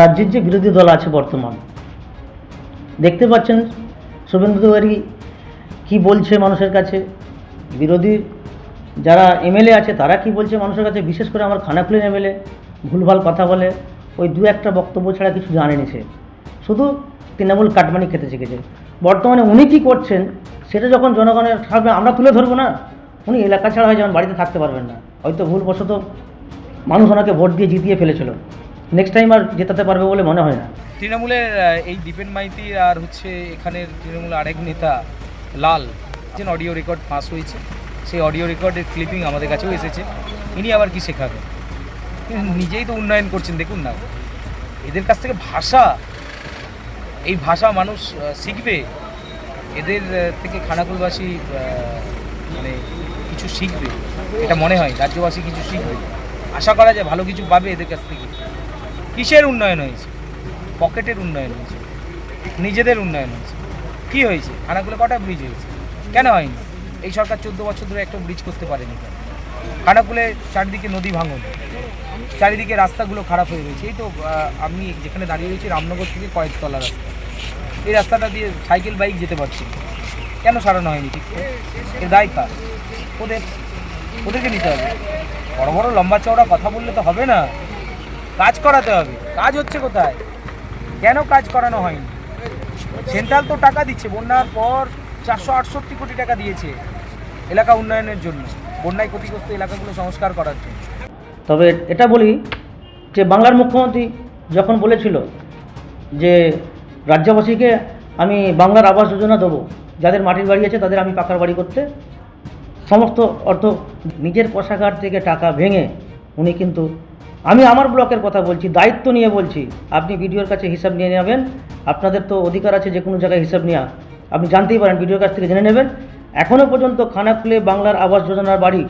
রাজ্যের যে বিরোধী দল আছে বর্তমান, দেখতে পাচ্ছেন শুভেন্দু তিওয়ারি কী বলছে মানুষের কাছে? বিরোধী যারা এমএলএ আছে, তারা কি বলছে মানুষের কাছে? বিশেষ করে আমার খানাকুলের এমএলএ, ভুলভাল কথা বলে, ওই দু একটা বক্তব্য ছাড়া কিছু জানেনি সে। শুধু তৃণমূল কাটমানি খেতে শিখেছে। বর্তমানে উনি কী করছেন, সেটা যখন জনগণের সামনে আমরা তুলে ধরবো না, উনি এলাকা ছাড়া হয়ে যেমন বাড়িতে থাকতে পারবেন না। হয়তো ভুলবশত মানুষ ওনাকে ভোট দিয়ে জিতিয়ে ফেলেছিল। নেক্সট টাইম আর জেতাতে পারবে বলে মনে হয় না। তৃণমূলের এই দীপেন মাইতি আর হচ্ছে এখানের তৃণমূল আরেক নেতা, লাল যে অডিও রেকর্ড ফাঁস হয়েছে। সেই অডিও রেকর্ডের ক্লিপিং আমাদের কাছেও এসেছে। ইনি আবার কি শেখাবেন? নিজেই তো উন্নয়ন করছেন, দেখুন না। এদের কাছ থেকে ভাষা, এই ভাষা মানুষ শিখবে। এদের থেকে খানাকুলবাসী মানে কিছু শিখবে। এটা মনে হয়, রাজ্যবাসী কিছু শিখবে। আশা করা যায় ভালো কিছু পাবে এদের কাছ থেকে। কিসের উন্নয়ন হয়েছে? পকেটের উন্নয়ন হয়েছে। নিজেদের উন্নয়ন হয়েছে। কী হয়েছে? খানাকুলে কটা ব্রিজ হয়েছে? কেন হয়নি? এই সরকার চোদ্দ বছর ধরে একটা ব্রিজ করতে পারেনি খানাকুলে চারিদিকে নদী ভাঙন, চারিদিকে রাস্তাগুলো খারাপ হয়ে রয়েছে। এই তো আমি যেখানে দাঁড়িয়ে রয়েছি, রামনগর থেকে কয়েকতলা রাস্তা। এই রাস্তাটা দিয়ে সাইকেল, বাইক যেতে পারছি কেন সারানো হয়নি ঠিক? এর দায় কার? ওদের, ওদেরকে নিতে হবে। বড় বড় লম্বা চওড়া কথা বললে তো হবে না। কাজ করাতে হবে। কাজ হচ্ছে কোথায়? কেন কাজ করানো হয়নি? সেন্ট্রাল তো টাকা দিচ্ছে, বন্যার পর চারশো আটষট্টি কোটি টাকা দিয়েছে এলাকা উন্নয়নের জন্য, বন্যায় ক্ষতিগ্রস্ত এলাকাগুলো সংস্কার করার জন্য। তবে এটা বলি যে বাংলার মুখ্যমন্ত্রী যখন বলেছিল যে রাজ্যবাসীকে আমি বাংলার আবাস যোজনা দেবো, যাদের মাটির বাড়ি আছে তাদের আমি পাকার বাড়ি করতে, সমস্ত অর্থ নিজের কোষাগার থেকে টাকা ভেঙে উনি কিন্তু আমি আমার ব্লকের কথা বলছি, দায়িত্ব নিয়ে বলছি। আপনি ভিডিওর কাছে হিসাব নিয়ে নেবেন। আপনাদের তো অধিকার আছে যে কোনো জায়গায় হিসাব নেওয়া আপনি জানতেই পারেন, ভিডিওর কাছ থেকে জেনে নেবেন। এখনও পর্যন্ত খানাকুলে বাংলার আবাস যোজনার বাড়ি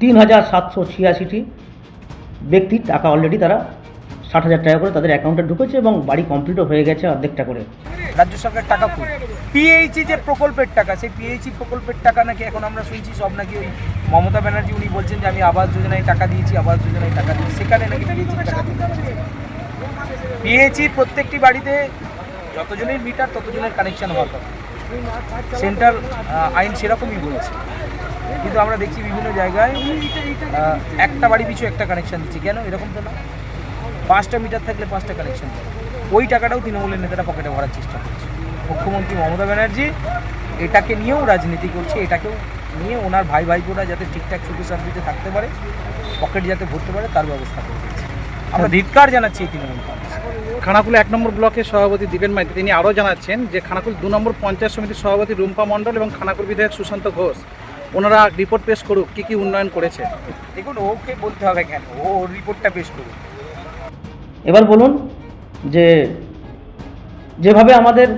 তিন হাজার সাতশো ছিয়াশিটি ব্যক্তির টাকা অলরেডি তারা ষাট হাজার টাকা করে তাদের অ্যাকাউন্টে ঢুকেছে এবং বাড়ি কমপ্লিটও হয়ে গেছে অর্ধেকটা করে। রাজ্য সরকার টাকা কই? পিএইচি যে প্রকল্পের টাকা, সেই পিএইচি প্রকল্পের টাকা নাকি এখন আমরা শুনছি সব নাকি ওই মমতা ব্যানার্জি উনি বলছেন যে আমি আবাস যোজনায় টাকা দিয়েছি, আবাস যোজনায় টাকা দিয়েছি। সেখানে নাকি পিএইচি টাকা পিএইচি প্রত্যেকটি বাড়িতে যতজনের মিটার ততজনের কানেকশন হওয়ার কথা। সেন্ট্রাল আইন সেরকমই বলেছে। কিন্তু আমরা দেখছি বিভিন্ন জায়গায় একটা বাড়ি পিছু একটা কানেকশন দিচ্ছি। কেন? এরকম তো না। পাঁচটা মিটার থাকলে পাঁচটা কানেকশন ওই টাকাটাও তৃণমূলের নেতারা পকেটে ভরার চেষ্টা করছে। মুখ্যমন্ত্রী মমতা ব্যানার্জি এটাকে নিয়েও রাজনীতি করছে এটাকেও নিয়ে ওনার ভাই ভাইপোরা যাতে ঠিকঠাক সুখে শান্তিতে থাকতে পারে পকেট যাতে ভরতে পারে তার ব্যবস্থা করে দিচ্ছে আমরা ধিক্কার জানাচ্ছি এই তৃণমূল খানাকুল এক নম্বর ব্লকের সভাপতি দীপেন মাইতি তিনি আরও জানাচ্ছেন যে খানাকুল দু নম্বর পঞ্চায়েত সমিতির সভাপতি রুম্পা মণ্ডল এবং খানাকুল বিধায়ক সুশান্ত ঘোষ ওনারা রিপোর্ট পেশ করুক কী কী উন্নয়ন করেছে? দেখুন ওকে বলতে হবে কেন? ও ওর রিপোর্টটা পেশ করুন এবার বলুন যে, যেভাবে আমাদের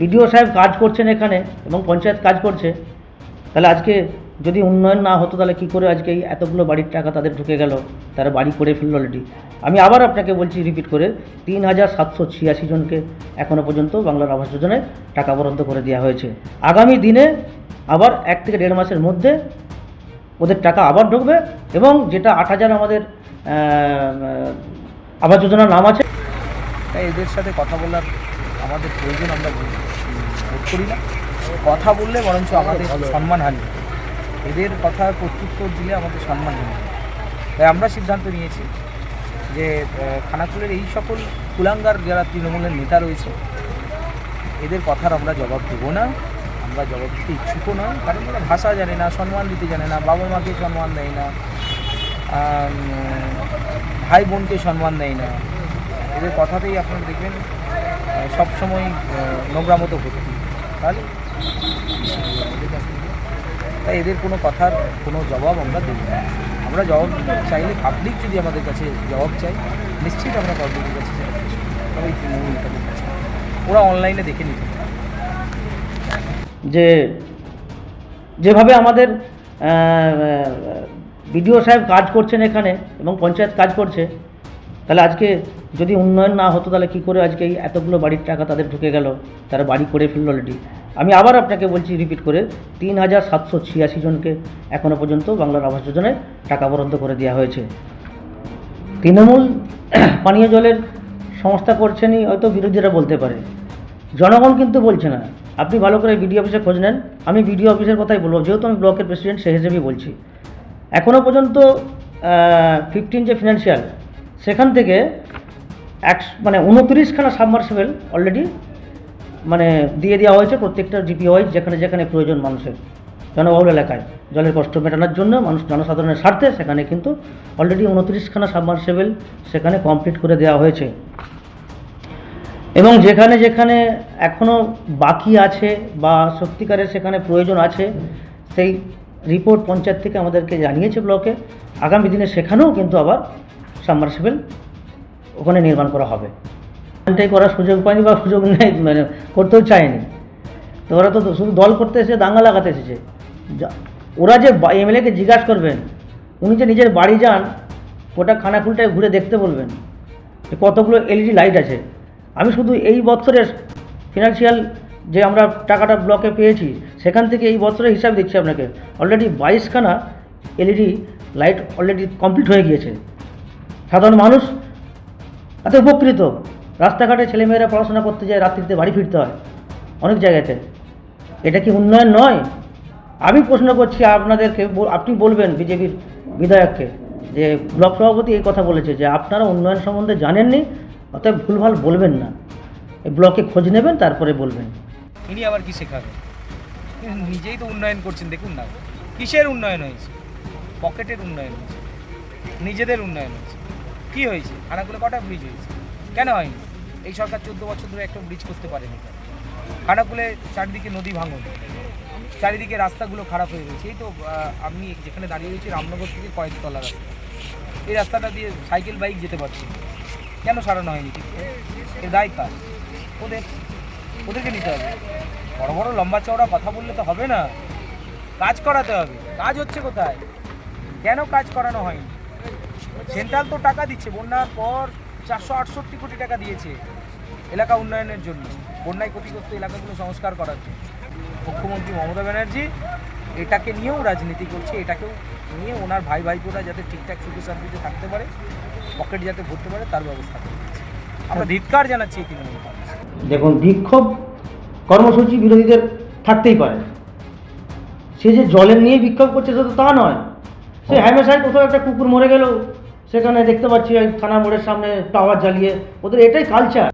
বিডিও সাহেব কাজ করছেন এখানে এবং পঞ্চায়েত কাজ করছে, তাহলে আজকে যদি উন্নয়ন না হতো, তাহলে কী করে আজকে এই এতগুলো বাড়ির টাকা তাদের ঢুকে গেল? তারা বাড়ি করে ফেলল অলরেডি আমি আবার আপনাকে বলছি রিপিট করে, তিন হাজার সাতশো ছিয়াশি জনকে এখনও পর্যন্ত বাংলার আবাস যোজনায় টাকা বরাদ্দ করে দেওয়া হয়েছে। আগামী দিনে আবার এক থেকে দেড় মাসের মধ্যে ওদের টাকা আবার ঢুকবে এবং যেটা আট হাজার আমাদের আবাস যোজনার নাম আছে। তাই এদের সাথে কথা বলার আমাদের প্রয়োজন আমরা করি না। কথা বললে বরঞ্চ আমাদের সম্মানহানি এদের কথা প্রত্যুত্তর দিলে আমাদের সম্মান সম্মানহানি তাই আমরা সিদ্ধান্ত নিয়েছি যে খানাকুলের এই সকল কুলাঙ্গার যারা তৃণমূলের নেতা রয়েছে, এদের কথার আমরা জবাব দেবো না। আমরা জবাব দিতে ইচ্ছুকও নয় কারণ এরা ভাষা জানে না, সম্মান দিতে জানে না বাবা মাকে সম্মান দেয় না ভাই বোনকে সম্মান দেয় না। এদের কথাতেই আপনারা দেখবেন সবসময় নোংরা মতো ভর্তি তাহলে, তাই এদের কোনো কথার কোনো জবাব আমরা দেব না। আমরা জবাব চাইলে পাবলিক যদি আমাদের কাছে জবাব চাই নিশ্চিত আমরা পাবলিকের কাছে কাছে। ওরা অনলাইনে দেখে নিতে। যে, যেভাবে আমাদের বিডিও সাহেব কাজ করছেন এখানে এবং পঞ্চায়েত কাজ করছে, তাহলে আজকে যদি উন্নয়ন না হতো তাহলে কী করে আজকে এই এতগুলো বাড়ির টাকা তাদের ঢুকে গেল? তারা বাড়ি করে ফেলল অলরেডি আমি আবার আপনাকে বলছি রিপিট করে, তিন হাজার সাতশো ছিয়াশি জনকে এখনও পর্যন্ত বাংলার আবাস যোজনায় টাকা বরাদ্দ করে দেওয়া হয়েছে। তৃণমূল পানীয় জলের সংস্থা করছেনই হয়তো বিরোধীরা বলতে পারে। জনগণ কিন্তু বলছে না। আপনি ভালো করে বিডিও অফিসে খোঁজ নেন। আমি বিডিও অফিসের কথাই বলব। যেহেতু আমি ব্লকের প্রেসিডেন্ট সেই হিসেবেই বলছি। এখনও পর্যন্ত ফিফটিন যে ফিনান্সিয়াল সেখান থেকে এক মানে উনত্রিশখানা সাবমার্সিবল অলরেডি মানে দিয়ে দেওয়া হয়েছে প্রত্যেকটা জিপি ওয়াইজ যেখানে যেখানে প্রয়োজন মানুষের। জনবহুল এলাকায়। জলের কষ্ট মেটানোর জন্য মানুষ জনসাধারণের স্বার্থে সেখানে কিন্তু অলরেডি উনত্রিশখানা সাবমার্সিবল সেখানে কমপ্লিট করে দেওয়া হয়েছে। এবং যেখানে যেখানে এখনও বাকি আছে বা সত্যিকারের সেখানে প্রয়োজন আছে, সেই রিপোর্ট পঞ্চায়েত থেকে আমাদেরকে জানিয়েছে ব্লকে। আগামী দিনে সেখানেও কিন্তু আবার সাবমার্সিবল ওখানে নির্মাণ করা হবে। এটাই করার সুযোগ পায়নি বা সুযোগ নেই মানে করতেও চায়নি তো ওরা তো শুধু দল করতে এসে দাঙ্গা লাগাতে এসেছে। ওরা যে এমএলএকে জিজ্ঞাসা করবেন, উনি যে নিজের বাড়ি যান, গোটা খানাকুলটায় ঘুরে দেখতে বলবেন যে কতগুলো এলইডি লাইট আছে। আমি শুধু এই বছরের ফিনান্সিয়াল যে আমরা টাকাটা ব্লকে পেয়েছি, সেখান থেকে এই বছরের হিসাব দিচ্ছি আপনাকে। অলরেডি বাইশখানা এলইডি লাইট অলরেডি কমপ্লিট হয়ে গিয়েছে। সাধারণ মানুষ এত উপকৃত। রাস্তাঘাটে ছেলেমেয়েরা পড়াশোনা করতে যায়, রাত্রিতে বাড়ি ফিরতে হয় অনেক জায়গাতে। এটা কি উন্নয়ন নয়? আমি প্রশ্ন করছি আপনাদেরকে আপনি বলবেন বিজেপির বিধায়ককে যে ব্লক সভাপতি এই কথা বলেছে যে আপনারা উন্নয়ন সম্বন্ধে জানেননি অতএব ভুলভাল বলবেন না। ব্লকে খোঁজ নেবেন, তারপরে বলবেন। ইনি আবার কি শেখাবেন? নিজেই তো উন্নয়ন করছেন, দেখুন না। কিসের উন্নয়ন হয়েছে? পকেটের উন্নয়ন হয়েছে। নিজেদের উন্নয়ন হয়েছে। কি হয়েছে? খানাকুলে কটা ব্রিজ হয়েছে? কেন হয়নি? এই সরকার চোদ্দ বছর ধরে একটা ব্রিজ করতে পারেনি? খানাকুলে চারিদিকে নদী ভাঙন, চারিদিকে রাস্তাগুলো খারাপ হয়ে গেছে এই তো আমি যেখানে দাঁড়িয়ে রয়েছি, রামনগর থেকে কয়েকতলা রাস্তা। এই রাস্তাটা দিয়ে সাইকেল, বাইক যেতে পারছি। কেন সারানো হয়নি ঠিক? এর দায় ওদের, ওদেরকে নিতে হবে। বড় বড় লম্বা চওড়া কথা বললে তো হবে না। কাজ করাতে হবে। কাজ হচ্ছে কোথায়? কেন কাজ করানো হয়নি? সেন্ট্রাল তো টাকা দিচ্ছে। বন্যার পর চারশো আটষট্টি কোটি টাকা দিয়েছে এলাকা উন্নয়নের জন্য। বন্যায় ক্ষতিগ্রস্ত এলাকাগুলো সংস্কার করার জন্য। মুখ্যমন্ত্রী মমতা ব্যানার্জি এটাকে নিয়েও রাজনীতি করছে। এটাকেও নিয়ে ওনার ভাই ভাইপোরা যাতে ঠিকঠাক সুখে শান্তিতে থাকতে পারে। পকেট যাতে ভরতে পারে তার ব্যবস্থা করে দিচ্ছে আমরা ধিক্কার জানাচ্ছি এই তৃণমূল কংগ্রেস দেখুন বিক্ষোভ কর্মসূচি বিরোধীদের থাকতেই পারে। সে যে জলের নিয়ে বিক্ষোভ করছে সেটা তো তা নয়। সে হ্যামেশায় কোথাও একটা কুকুর মরে গেল সেখানে দেখতে পাচ্ছি ওই থানা মোড়ের সামনে টাওয়ার জ্বালিয়ে। ওদের এটাই কালচার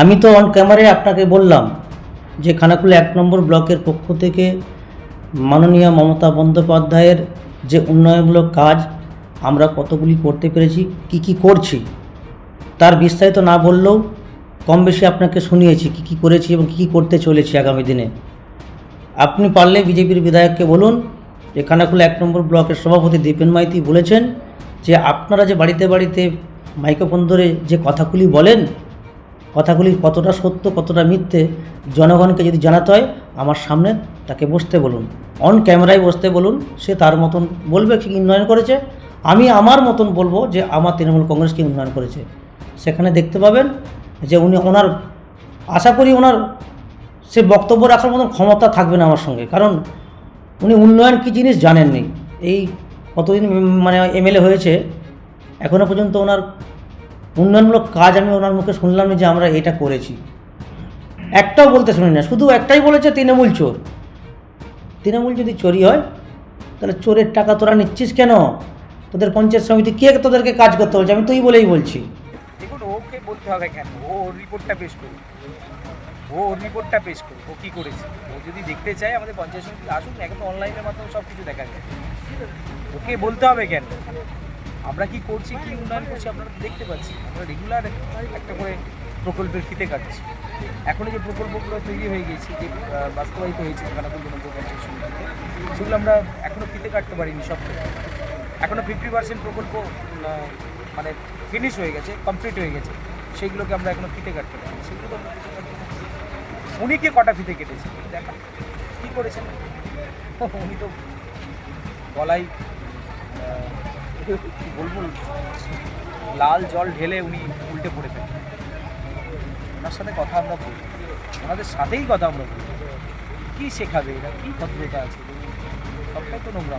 আমি তো অন ক্যামেরায় আপনাকে বললাম যে খানাকুল এক নম্বর ব্লকের পক্ষ থেকে মাননীয় মমতা বন্দ্যোপাধ্যায়ের যে উন্নয়নমূলক কাজ আমরা কতগুলি করতে পেরেছি, কি কি করছি, তার বিস্তারিত না বললেও কম বেশি আপনাকে শুনিয়েছি, কী কী করেছি এবং কী কী করতে চলেছি আগামী দিনে। আপনি পারলে বিজেপির বিধায়ককে বলুন, যে খানাকুল এক নম্বর ব্লকের সভাপতি দীপেন মাইতি বলেছেন যে আপনারা যে বাড়িতে বাড়িতে মাইক্রোফোন ধরে যে কথাগুলি বলেন, কথাগুলি কতটা সত্য, কতটা মিথ্যে, জনগণকে যদি জানাতে হয়, আমার সামনে তাকে বসতে বলুন। অন ক্যামেরায় বসতে বলুন, সে তার মতন বলবে কি উন্নয়ন করেছে আমি আমার মতন বলব যে আমার তৃণমূল কংগ্রেস কি উন্নয়ন করেছে। সেখানে দেখতে পাবেন যে উনি ওনার, আশা করি ওনার সে বক্তব্য রাখার মতন ক্ষমতা থাকবে না আমার সঙ্গে। কারণ উনি উন্নয়ন কী জিনিস জানেননি। এই কতদিন মানে এমএলএ হয়েছে এখনও পর্যন্ত ওনার উন্নয়নমূলক কাজ আমি ওনার মুখে শুনলাম যে আমরা এটা করেছি। একটাও বলতে শুনি না, শুধু একটাই বলেছে তৃণমূল চোর। তৃণমূল যদি চোরি হয়, তাহলে চোরের টাকা তোরা নিচ্ছিস কেন? তোদের পঞ্চায়েত সমিতি কে তোদেরকে কাজ করতে বলছে? আমি তুই বলেই বলছি। দেখুন, ওকে বলতে হবে কেন? ও ওর রিপোর্টটা পেশ করুক। ও রিপোর্টটা পেশ করুক। ও কী করেছে? ও যদি দেখতে চায়, আমাদের পঞ্চায়েত সমিতি আসুন এখন তো অনলাইনের মাধ্যমে সব কিছু দেখা যায়। ওকে বলতে হবে কেন? আমরা কি করছি, কি উন্নয়ন করছি, আপনারা দেখতে পাচ্ছি আমরা রেগুলার একটা করে প্রকল্পের ফিতে কাটছি। এখনও যে প্রকল্পগুলো তৈরি হয়ে গেছে, যে বাস্তবায়িত হয়েছে খানাকুল নম্বর পঞ্চায়েত সমিতিতে, সেগুলো আমরা এখনও ফিতে কাটতে পারিনি সব এখনও ফিফটি পার্সেন্ট প্রকল্প মানে ফিনিশ হয়ে গেছে কমপ্লিট হয়ে গেছে। সেইগুলোকে আমরা এখনও ফিতে কাটতে পারি সেগুলো। উনি কি কটা ফিতে কেটেছে? দেখা। কী করেছেন? উনি তো কি বলব? লাল জল ঢেলে উনি উল্টে পড়ে থাকেন ওনার সাথে কথা আমরা বলি। ওনাদের সাথেই কথা আমরা বলি। কী শেখাবে এরা? কী ভদ্রতা আছে? সবটাই তো নোংরা